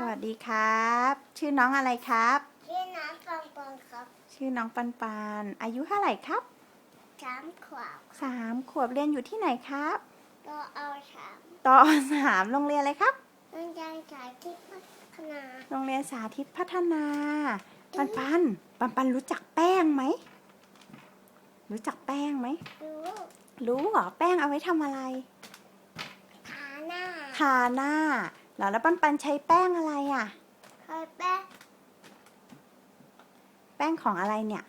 สวัสดีครับ ชื่อน้องอะไรครับ ชื่อน้องฟองปองครับ ชื่อน้องปันปัน อายุเท่าไหร่ครับสามขวบสามขวบเรียนอยู่ที่ไหนครับก็เอาสามตอสามโรงเรียนอะไรครับน้องยังสายที่พัฒนา โรงเรียนสาธิตพัฒนา ปันปัน ปันปันรู้จักแป้งไหม รู้จักแป้งไหม รู้ รู้เหรอ แป้งเอาไว้ทำอะไรขาหน้า ทาหน้าเหรอแล้วปันปันใช้แป้งอะไรอะเคยแป๊ะแป้งของอะไรเนี่ย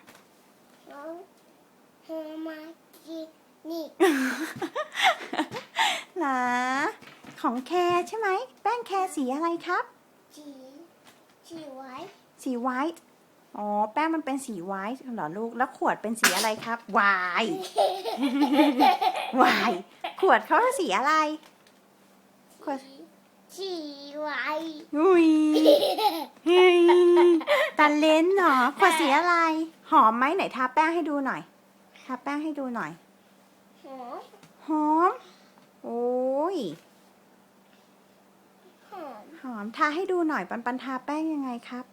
น้องโฮมาจีนี่หรอของแคร์ใช่ไหม แป้งแคร์สีอะไรครับจีจีไว้สีไวท์อ๋อ แป้งมันเป็นสีไวท์เหรอลูก แล้วขวดเป็นสีอะไรครับวายวาย ขวดเขาสีอะไร ขวดจี ไว้อุ้ยเฮ้ยตาเลนเหรอขวดสีอะไร หอมไหมไหนทาแป้งให้ดูหน่อย ทาแป้งให้ดูหน่อย หอม หอม โอ้ย หอม หอม ทาให้ดูหน่อย ปันปันทาแป้งยังไงครับ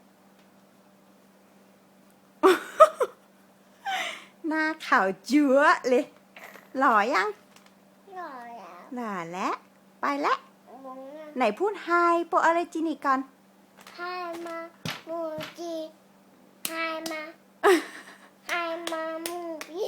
หน้าขาวจั๊วะเลย หล่อยัง หล่อแล้ว หล่อแล้ว ไปแล้วมองหน้า ไหนพูดไฮโปอะไรจินิกันไฮมามูจิไฮมาไฮมามูจิ